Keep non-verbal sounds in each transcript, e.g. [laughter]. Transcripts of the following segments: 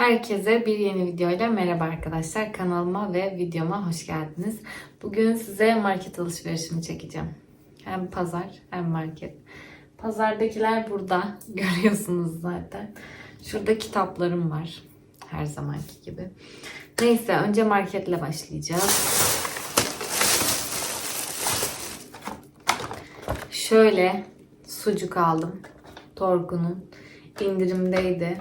Herkese bir yeni videoyla merhaba arkadaşlar. Kanalıma ve videoma hoş geldiniz. Bugün size market alışverişimi çekeceğim. Hem pazar hem market. Pazardakiler burada. [laughs] Görüyorsunuz zaten. Şurada kitaplarım var. Her zamanki gibi. Neyse önce marketle başlayacağız. Şöyle sucuk aldım. Torku'nun indirimdeydi.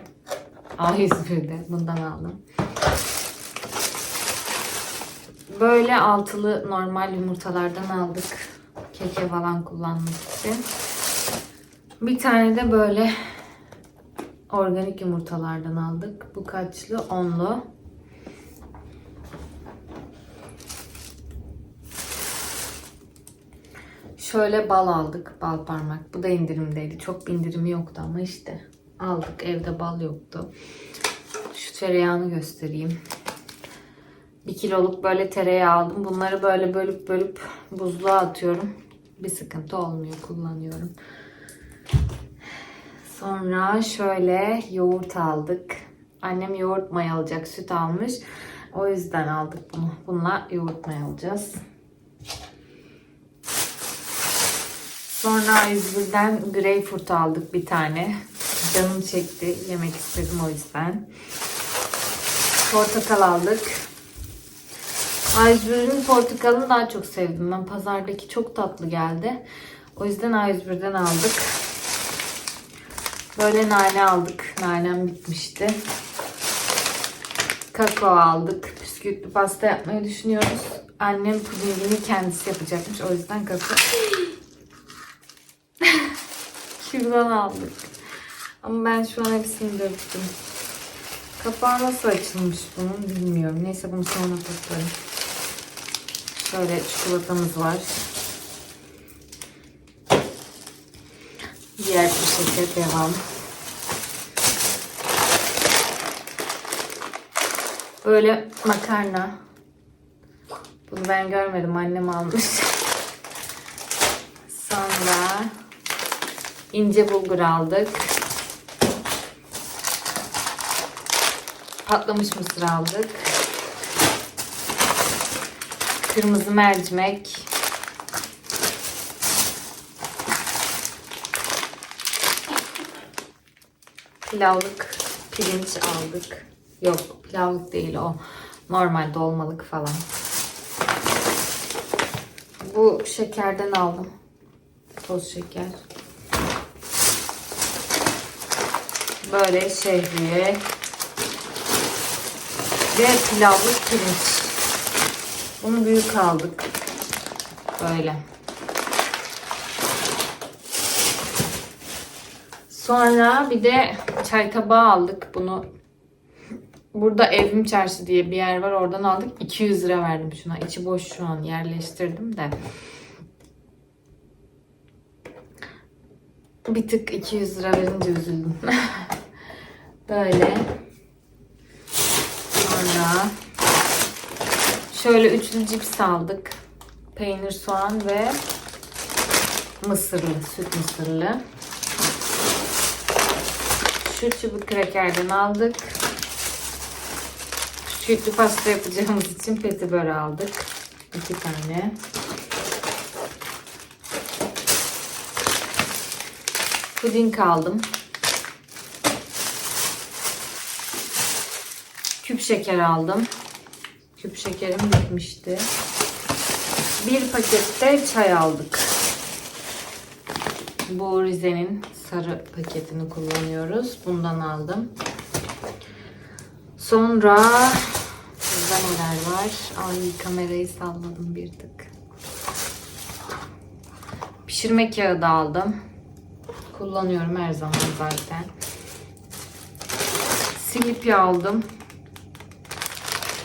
A101'de bundan aldım. Böyle altılı normal yumurtalardan aldık. Keke falan kullanmak için. Bir tane de böyle organik yumurtalardan aldık. Bu kaçlı? Onlu. Şöyle bal aldık. Bal parmak. Bu da indirimdeydi. Çok indirimi yoktu ama işte aldık. Evde bal yoktu. Şu tereyağını göstereyim. Bir kiloluk böyle tereyağı aldım. Bunları böyle bölüp bölüp buzluğa atıyorum. Bir sıkıntı olmuyor. Kullanıyorum. Sonra şöyle yoğurt aldık. Annem yoğurt mayalayacak. Süt almış. O yüzden aldık bunu. Bununla yoğurt mayalayacağız. Sonra A101'den greyfurt aldık bir tane. Canım çekti. Yemek istedim o yüzden. Portakal aldık. A101'in portakalını daha çok sevdim. Ben pazardaki çok tatlı geldi. O yüzden A101'den aldık. Böyle nane aldık. Nanem bitmişti. Kakao aldık. Bisküvitli pasta yapmayı düşünüyoruz. Annem pudingini kendisi yapacakmış. O yüzden kakao. [laughs] Şuradan aldık. Ama ben şu an hepsini döktüm. Kapağı nasıl açılmış bunun bilmiyorum. Neyse bunu sonra toplarım. Şöyle çikolatamız var. Diğer bir şeker devam. Böyle makarna. Bunu ben görmedim. Annem almış. Sonra ince bulgur aldık. Patlamış mısır aldık. Kırmızı mercimek. Pilavlık pirinç aldık. Yok pilavlık değil o. Normal dolmalık falan. Bu şekerden aldım. Toz şeker. Böyle şehriye ve pilavlık pirinç. Bunu büyük aldık. Böyle. Sonra bir de çay tabağı aldık. Bunu burada Evrim Çarşı diye bir yer var. Oradan aldık. 200 lira verdim şuna. İçi boş şu an yerleştirdim de. Bir tık 200 lira verince üzüldüm. [laughs] Böyle. Şöyle üçlü cips aldık. Peynir, soğan ve mısırlı, süt mısırlı. Şu çubuk krekerden aldık. Sütlü pasta yapacağımız için petibör aldık. İki tane. Puding aldım. Küp şeker aldım. Küp şekerim bitmişti. Bir pakette çay aldık. Bu Rize'nin sarı paketini kullanıyoruz. Bundan aldım. Sonra burada neler var? Ay kamerayı salladım bir tık. Pişirme kağıdı aldım. Kullanıyorum her zaman zaten. Silipi aldım.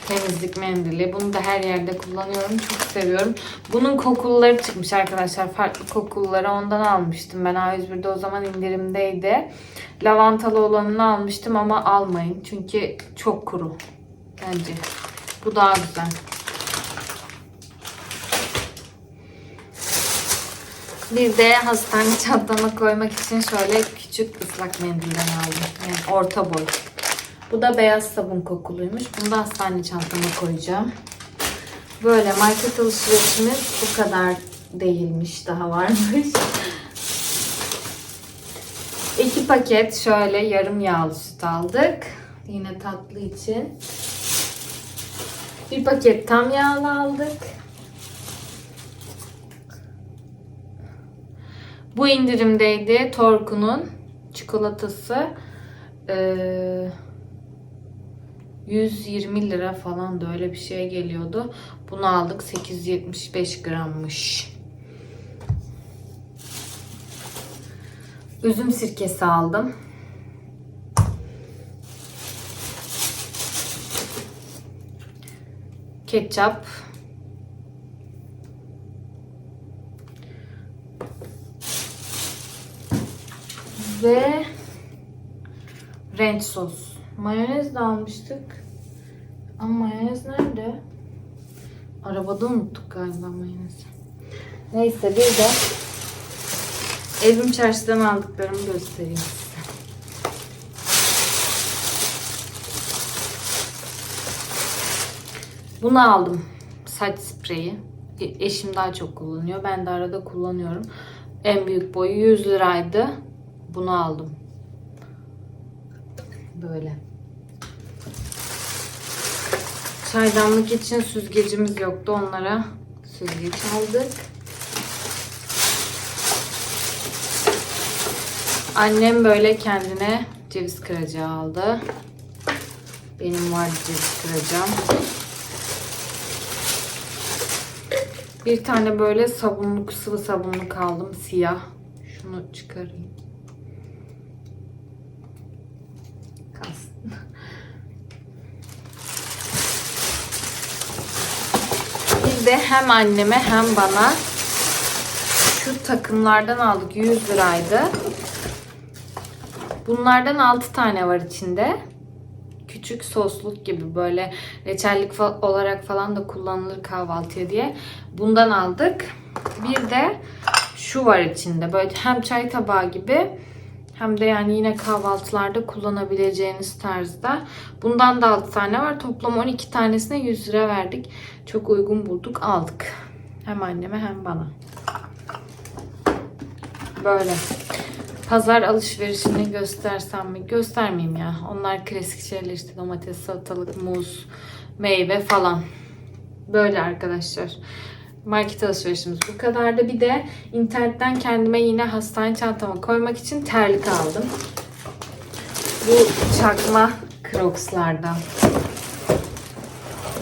Temizlik mendili. Bunu da her yerde kullanıyorum. Çok seviyorum. Bunun kokulları çıkmış arkadaşlar. Farklı kokulları ondan almıştım. Ben A101'de o zaman indirimdeydi. Lavantalı olanını almıştım ama almayın. Çünkü çok kuru. Bence. Bu daha güzel. Bir de hastane çantama koymak için şöyle küçük ıslak mendilden aldım. Yani orta boy. Bu da beyaz sabun kokuluymuş. Bunu da hastane çantama koyacağım. Böyle market alışverişimiz bu kadar değilmiş. Daha varmış. [laughs] İki paket şöyle yarım yağlı süt aldık. Yine tatlı için. Bir paket tam yağlı aldık. Bu indirimdeydi. Torku'nun çikolatası. Ee, 120 lira falan da öyle bir şeye geliyordu. Bunu aldık. 875 grammış. Üzüm sirkesi aldım. Ketçap. Ve ranch sos. Mayonez de almıştık. Ama mayonez nerede? Arabada unuttuk galiba mayonezi. Neyse bir de Evim çarşıdan aldıklarımı göstereyim size. Bunu aldım. Saç spreyi. E- Eşim daha çok kullanıyor. Ben de arada kullanıyorum. En büyük boyu 100 liraydı. Bunu aldım. Böyle. Çaydanlık için süzgecimiz yoktu. Onlara süzgeç aldık. Annem böyle kendine ceviz kıracağı aldı. Benim var ceviz kıracağım. Bir tane böyle sabunluk, sıvı sabunluk aldım. Siyah. Şunu çıkarayım. Kalsın. Bir de hem anneme hem bana şu takımlardan aldık. 100 liraydı. Bunlardan 6 tane var içinde. Küçük sosluk gibi böyle reçellik olarak falan da kullanılır kahvaltıya diye. Bundan aldık. Bir de şu var içinde. Böyle hem çay tabağı gibi hem de yani yine kahvaltılarda kullanabileceğiniz tarzda. Bundan da 6 tane var. Toplam 12 tanesine 100 lira verdik. Çok uygun bulduk aldık. Hem anneme hem bana. Böyle. Pazar alışverişini göstersem mi? Göstermeyeyim ya. Onlar klasik şeyler işte domates, salatalık, muz, meyve falan. Böyle arkadaşlar. Market alışverişimiz bu kadardı. Bir de internetten kendime yine hastane çantama koymak için terlik aldım. Bu çakma Crocs'lardan.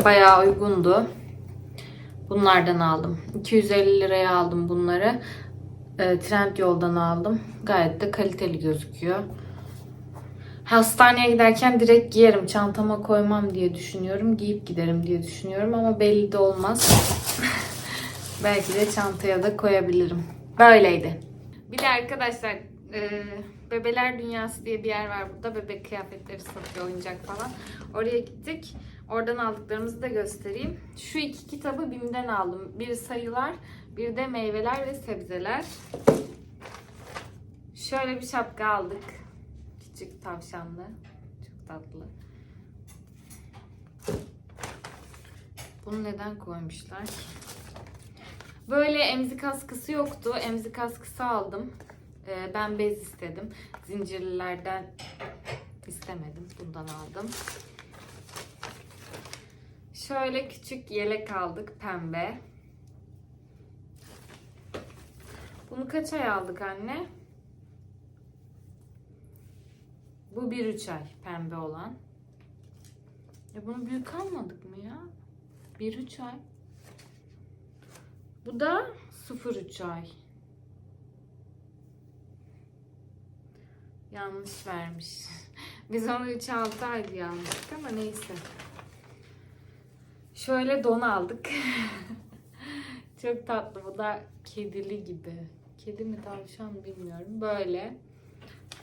Bayağı uygundu. Bunlardan aldım. 250 liraya aldım bunları. E, Trend yoldan aldım. Gayet de kaliteli gözüküyor. Hastaneye giderken direkt giyerim. Çantama koymam diye düşünüyorum. Giyip giderim diye düşünüyorum ama belli de olmaz. [laughs] Belki de çantaya da koyabilirim. Böyleydi. Bir de arkadaşlar e, Bebeler Dünyası diye bir yer var burada. Bebek kıyafetleri satıyor, oyuncak falan. Oraya gittik. Oradan aldıklarımızı da göstereyim. Şu iki kitabı BİM'den aldım. Bir sayılar, bir de meyveler ve sebzeler. Şöyle bir şapka aldık. Küçük tavşanlı. Çok tatlı. Bunu neden koymuşlar? Böyle emzik askısı yoktu. Emzik askısı aldım. Ee, ben bez istedim. Zincirlilerden istemedim. Bundan aldım. Şöyle küçük yelek aldık pembe. Bunu kaç ay aldık anne? Bu 1-3 ay pembe olan. Ya bunu büyük almadık mı ya? 1-3 ay. Bu da 0-3 ay. Yanlış vermiş. [laughs] Biz onu 3-6 ay diye ama neyse. Şöyle don aldık. [laughs] Çok tatlı. Bu da kedili gibi. Kedi mi tavşan bilmiyorum. Böyle.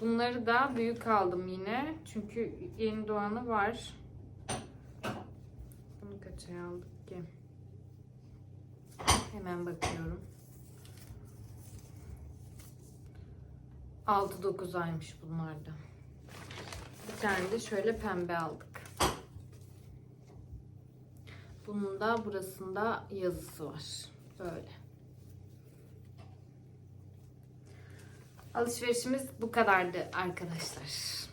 Bunları da büyük aldım yine. Çünkü yeni doğanı var. Bunu kaça aldık ki? Hemen bakıyorum. 6-9 aymış bunlar da. Bir tane de şöyle pembe aldık. Bunun da burasında yazısı var. Böyle. Alışverişimiz bu kadardı arkadaşlar.